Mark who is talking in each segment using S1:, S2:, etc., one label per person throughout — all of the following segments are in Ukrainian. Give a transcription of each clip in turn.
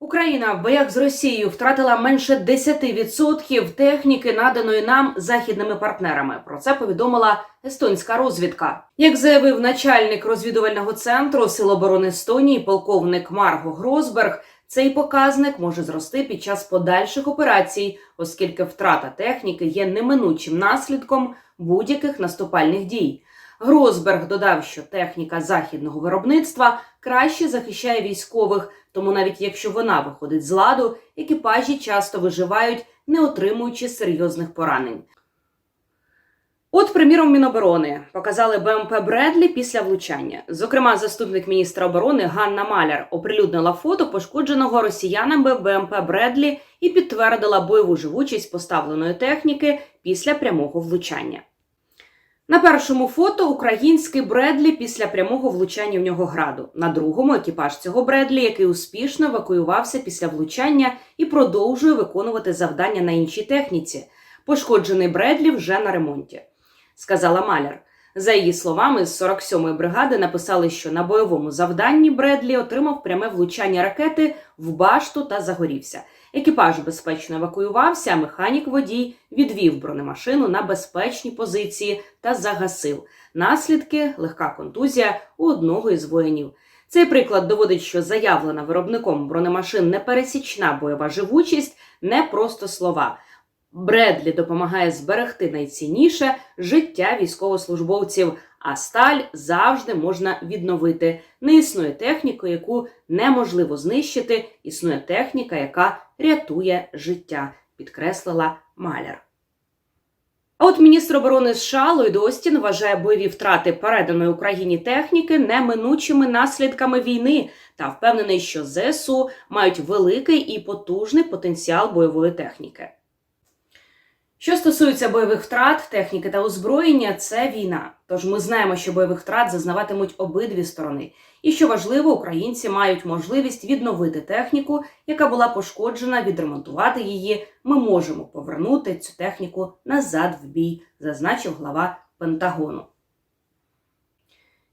S1: Україна в боях з Росією втратила менше 10% техніки, наданої нам західними партнерами. Про це повідомила естонська розвідка. Як заявив начальник розвідувального центру Сил оборони Естонії, полковник Марго Гросберг, цей показник може зрости під час подальших операцій, оскільки втрата техніки є неминучим наслідком будь-яких наступальних дій. Гросберг додав, що техніка західного виробництва краще захищає військових, тому навіть якщо вона виходить з ладу, екіпажі часто виживають, не отримуючи серйозних поранень. От, приміром, Міноборони показали БМП Бредлі після влучання. Зокрема, заступник міністра оборони Ганна Маляр оприлюднила фото пошкодженого росіянами БМП Бредлі і підтвердила бойову живучість поставленої техніки після прямого влучання. На першому фото український Бредлі після прямого влучання в нього граду. На другому екіпаж цього Бредлі, який успішно евакуювався після влучання і продовжує виконувати завдання на іншій техніці. Пошкоджений Бредлі вже на ремонті, сказала Маляр. За її словами, з 47-ї бригади написали, що на бойовому завданні Бредлі отримав пряме влучання ракети в башту та загорівся. Екіпаж безпечно евакуювався, а механік водій відвів бронемашину на безпечні позиції та загасив. Наслідки легка контузія у одного із воїнів. Цей приклад доводить, що заявлена виробником бронемашин непересічна бойова живучість не просто слова. Бредлі допомагає зберегти найцінніше життя військовослужбовців, а сталь завжди можна відновити. Не існує техніки, яку неможливо знищити. Існує техніка, яка рятує життя, підкреслила Маляр. А от міністр оборони США Ллойд Остін вважає бойові втрати переданої Україні техніки неминучими наслідками війни та впевнений, що ЗСУ мають великий і потужний потенціал бойової техніки. Що стосується бойових втрат, техніки та озброєння, це війна. Тож ми знаємо, що бойових втрат зазнаватимуть обидві сторони. І що важливо, українці мають можливість відновити техніку, яка була пошкоджена, відремонтувати її. Ми можемо повернути цю техніку назад в бій, зазначив глава Пентагону.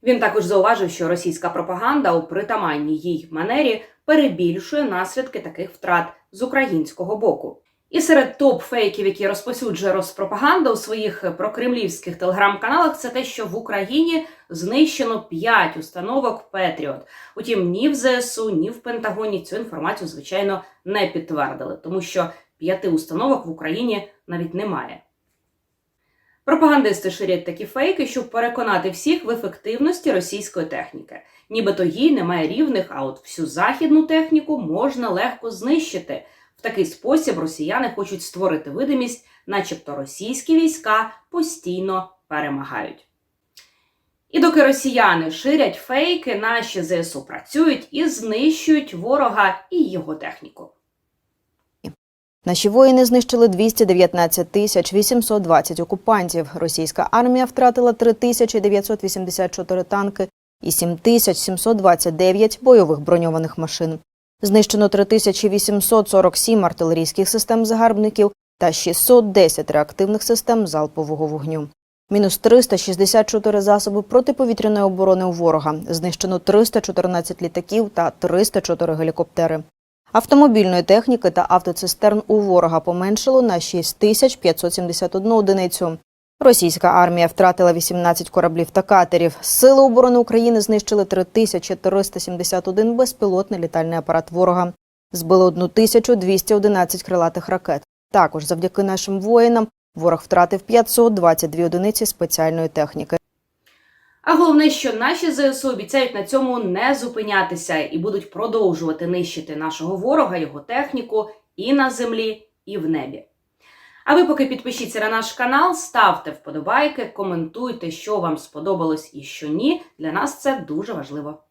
S1: Він також зауважив, що російська пропаганда у притаманній їй манері перебільшує наслідки таких втрат з українського боку. І серед топ-фейків, які розповсюджує Роспропаганда у своїх прокремлівських телеграм-каналах, це те, що в Україні знищено 5 установок Петріот. Утім, ні в ЗСУ, ні в Пентагоні цю інформацію, звичайно, не підтвердили, тому що п'яти установок в Україні навіть немає. Пропагандисти ширять такі фейки, щоб переконати всіх в ефективності російської техніки. Нібито їй немає рівних, а от всю західну техніку можна легко знищити. Такий спосіб росіяни хочуть створити видимість, начебто російські війська постійно перемагають. І доки росіяни ширять фейки, наші ЗСУ працюють і знищують ворога і його техніку.
S2: Наші воїни знищили 219 тисяч 820 окупантів. Російська армія втратила 3984 танки і 7729 бойових броньованих машин. Знищено 3847 артилерійських систем загарбників та 610 реактивних систем залпового вогню. Мінус 364 засоби протиповітряної оборони у ворога. Знищено 314 літаків та 304 гелікоптери. Автомобільної техніки та автоцистерн у ворога поменшило на 6571 одиницю. Російська армія втратила 18 кораблів та катерів. Сили оборони України знищили 3371 безпілотний літальний апарат ворога. Збили 1211 крилатих ракет. Також завдяки нашим воїнам ворог втратив 522 одиниці спеціальної техніки.
S1: А головне, що наші ЗСУ обіцяють на цьому не зупинятися і будуть продовжувати нищити нашого ворога, його техніку і на землі, і в небі. А ви поки підпишіться на наш канал, ставте вподобайки, коментуйте, що вам сподобалось і що ні. Для нас це дуже важливо.